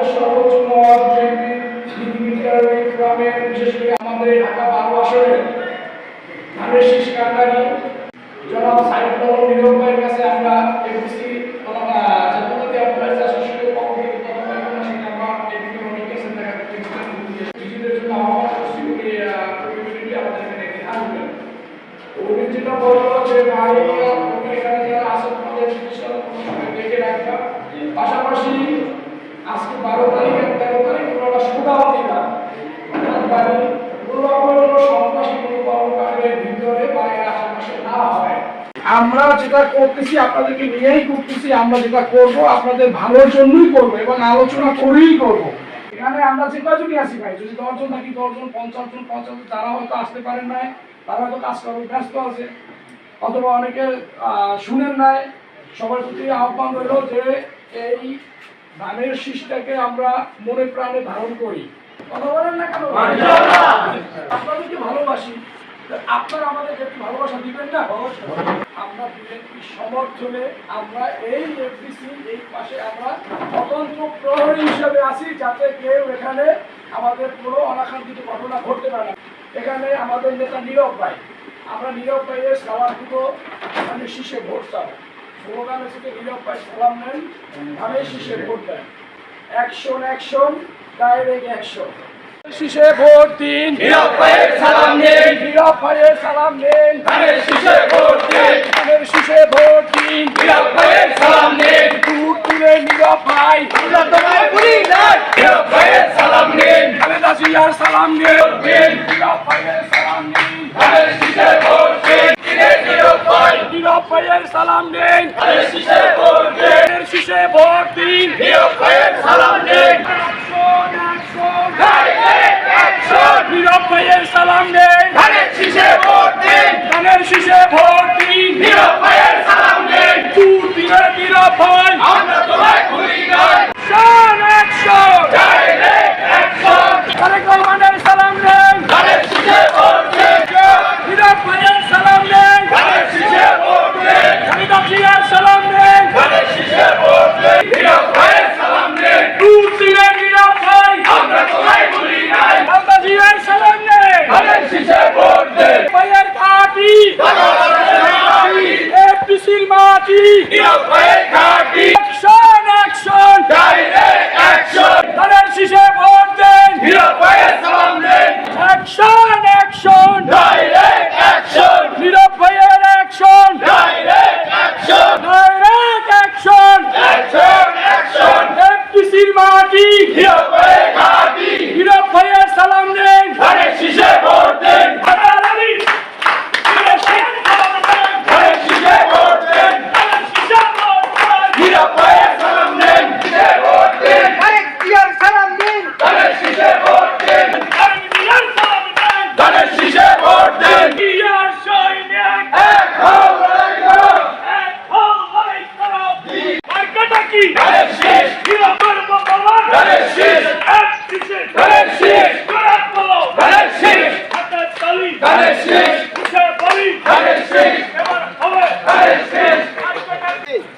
আমাদের সর্বোচ্চ মত নীতিবিদ্যার গ্রামের বিশেষ করে আমাদের ঢাকা বারো আসরে ধানের শীষ কান্ডারি জনাব সাইফুল নিরব ভাইয়ের কাছে আমরা এফসি জাতীয় আপনার চাষের পক্ষ থেকে তথ্য পাইব সেটা আমরা এদিকে অনেক কাছে দেখা নিজেদের জন্য আমার কর্তৃপক্ষে প্রতিনিধি আমাদের এখানে একটি থাকবেন উনি যেটা বলল যে আপনি এখানে যারা তাদের দেখে রাখবা পাশাপাশি আমরা যেটা করতেছি, আপনাদেরকে নিয়েই করতেছি আমরা যেটা করব, আপনাদের ভালোর জন্যই করব এবং আলোচনা করেই করব। এখানে আমরা যে কয়জনই আছি ভাই, যদি দশজন থাকি, দশজন পঞ্চাশ জন পঞ্চাশ জন যারা হয়তো আসতে পারেন নাই, তারা হয়তো কাজ করার ব্যস্ত আছে। অথবা অনেকে শুনেন নাই, সবার প্রতি আহ্বান রইল যে এই ধানের শীষটাকে আমরা মনে প্রাণে ধারণ করি। কথা বলেন না কেন আপনাদেরকে ভালোবাসি তা আপনারা একটু ভালোবাসা দিবেন না? আমরা বিএনপি সমর্থনে আমরা এই এফডিসি এই পাশে আমরা স্বতন্ত্র প্রহরী হিসেবে আছি যাতে কেউ এখানে আমাদের কোনো অনাকাঙ্ক্ষিত ঘটনা ঘটতে পারে না। এখানে আমাদের নেতা নীরব ভাই। আমরা নীরব ভাইয়ের সালাম দিব এখানে শীষে ভোট চাও স্লোগান হচ্ছে নীরব ভাই সালাম নেন আমি শীষে ভোট দেন। Action action, direct action. শীষে ভোট দিন। ভাইয়ের সালাম নীরব ভাইয়ের সালাম নেন ধানের শীষে ভোট দিন। ধানের শীষে ভোট দিন। ভাইয়ের সালাম নিন দূর দূরে নীরব আমরা তোমায় ভাইয়ের সালাম দিন। সালাম নেন ধানের শীষে ভোট দিন। দিনে সালাম নেন ধানের শীষে ভোট দিন। ধানের শীষে ভোট দিন। সালাম নিন Action, action! Direct action Nirob ভাইয়ের সালাম নেন ধানের শীষে ভোট দিন ধানের শীষে ভোট দিন নীরব ভাইয়ের সালাম নিন দূর দূরে নীরব ভাই আমরা তোমায় ভুলি নাই Action, action! Direct action Tarek রহমানের সালাম নেন ধানের শীষে ভোট দিন নীরব ভাইয়ের সালাম নেন ধানের শীষে ভোট দিন খালেদা জিয়ার সালাম নেন ধানের শীষে ভোট দিন নীরব ভাইয়ের সালাম নিন দূর দূরে নীরব ভাই আমরা তোমায় ভুলি নাই খালেদা জিয়ার সালাম নেন ধানের শীষে ভোট দিন ভাইয়ের ঘাটি মাটি নীরব ভাইয়ের ঘাটি অ্যাকশন অ্যাকশন ডাইরেক্ট অ্যাকশন ধানের শীষে ভোট দেন। নীরব ভাইয়ের সালাম নিন action action direct action Nirob ভাইয়ের action direct action direct action action action এফডিসির মাটি। নীরব ভাইয়ের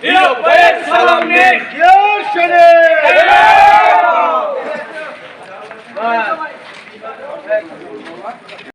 Yok, ben salam ne? Yok şöyle.